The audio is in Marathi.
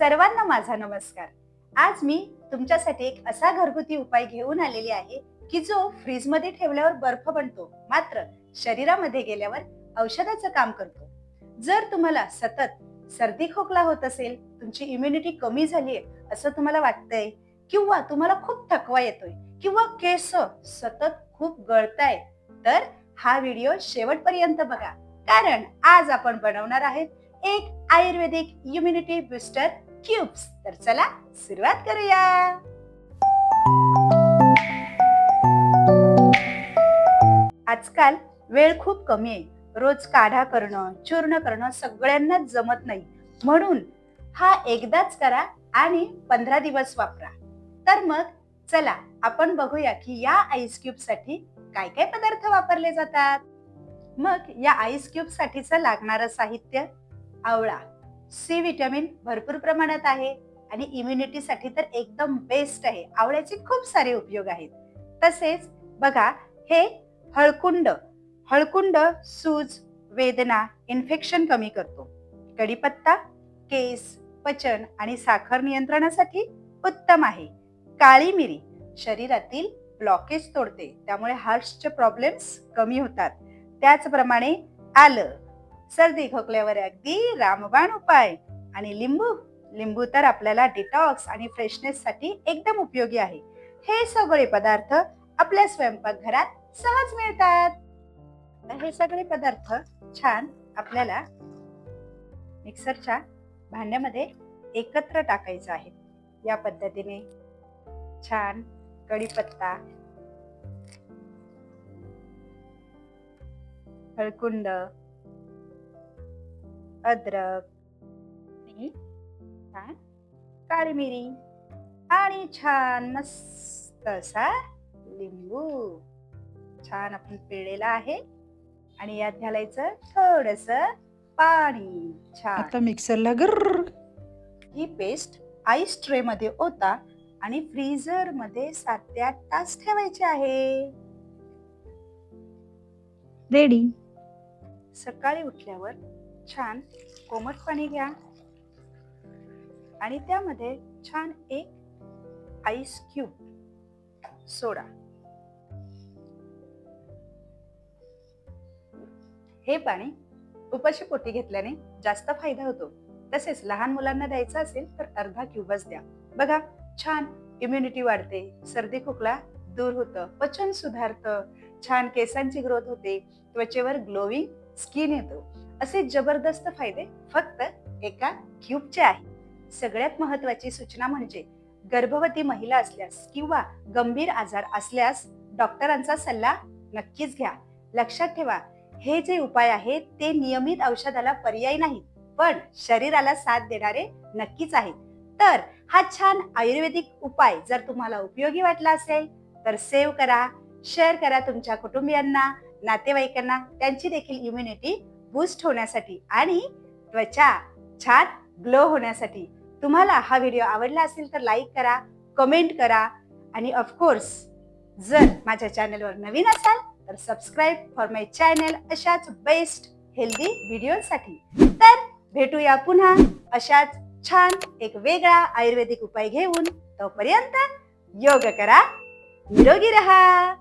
सर्वांना माझा नमस्कार. आज मी तुमच्यासाठी एक असा घरगुती उपाय घेऊन आलेली आहे की जो फ्रीजमध्ये ठेवल्यावर बर्फ बनतो मात्र शरीरामध्ये गेल्यावर औषधाचं काम करतो. जर तुम्हाला सतत सर्दी खोकला होत असेल तुमची इम्युनिटी कमी झाली आहे असं तुम्हाला वाटतंय किंवा तुम्हाला खूप थकवा येतोय किंवा केस सतत खूप गळताय तर हा व्हिडिओ शेवटपर्यंत बघा. कारण आज आपण बनवणार आहेत एक आयुर्वेदिक इम्युनिटी बुस्टर क्यूब्स. तर चला सुरुवात करूया. आजकाल वेळ खूप कमी आहे. रोज काढा करणं चूर्ण करणं सगळ्यांनाच जमत नाही. म्हणून हा एकदाच करा आणि पंधरा दिवस वापरा. तर मग चला आपण बघूया की या आईस क्यूबसाठी काय काय पदार्थ वापरले जातात. मग या आईस क्यूब साठीचं लागणारं साहित्य आवळा. सी व्हिटॅमिन भरपूर प्रमाणात आहे आणि इम्युनिटीसाठी तर एकदम बेस्ट आहे. आवळ्याचे खूप सारे उपयोग आहेत. तसेच बघा हे हळकुंड हळकुंड सूज वेदना इन्फेक्शन कमी करतो. कढीपत्ता केस पचन आणि साखर नियंत्रणासाठी उत्तम आहे. काळी मिरी शरीरातील ब्लॉकेज तोडते. त्यामुळे हार्टचे प्रॉब्लेम्स कमी होतात. त्याचप्रमाणे आलं सर्दी खोकल्यावर अगदी रामबाण उपाय. आणि लिंबू लिंबू तर आपल्याला डिटॉक्स आणि फ्रेशनेस साठी एकदम उपयोगी आहे. हे सगळे पदार्थ आपल्या स्वयंपाकघरात सहज मिळतात. तर हे सगळे पदार्थ छान आपल्याला मिक्सरच्या भांड्यामध्ये एकत्र टाकायचं आहे. या पद्धतीने छान कढीपत्ता हळकुंड अद्रक छान. काळी मिरी आणि छान मस्त असा लिंबू. छान आपण पिळलेला आहे. आणि यात घालायचं थोडस पाणी. छान. आता मिक्सरला गर. ही पेस्ट आईस ट्रे मध्ये ओता आणि फ्रीजरमध्ये सात ते आठ तास ठेवायचे आहे. रेडी सकाळी उठल्यावर छान कोमट पाणी घ्या. आणि त्यामध्ये छान एक आईस क्यूब सोडा. हे पाणी उपाशी पोटी घेतल्याने जास्त फायदा होतो. तसेच लहान मुलांना द्यायचं असेल तर अर्धा क्यूबच द्या. बघा छान इम्युनिटी वाढते. सर्दी खोकला दूर होतं. पचन सुधारतं. छान केसांची ग्रोथ होते. त्वचेवर ग्लोविंग स्किन येतो. असे जबरदस्त फायदे फक्त एका क्यूबचे आहे सगळ्यात महत्वाची सूचना म्हणजे गर्भवती महिला असल्यास किंवा गंभीर आजार असल्यास डॉक्टरांचा सल्ला नक्कीच घ्या. लक्षात ठेवा हे जे उपाय आहेत ते नियमित औषधाला पर्याय नाही पण शरीराला साथ देणारे नक्कीच आहेत. तर हा छान आयुर्वेदिक उपाय जर तुम्हाला उपयोगी वाटला असेल तर सेव्ह करा शेअर करा तुमच्या कुटुंबियांना नातेवाईकांना त्यांची देखील इम्युनिटी बूस्ट होण्यासाठी आणि त्वचा छान ग्लो होण्यासाठी. तुम्हाला हा व्हिडिओ आवडला असेल तर लाईक करा कमेंट करा आणि ऑफकोर्स जर माझ्या चॅनलवर नवीन असाल तर सबस्क्राईब फॉर माय चॅनल अशाच बेस्ट हेल्दी व्हिडिओसाठी तर भेटूया पुन्हा अशाच छान एक वेगळा आयुर्वेदिक उपाय घेऊन. तोपर्यंत योग करा निरोगी रहा.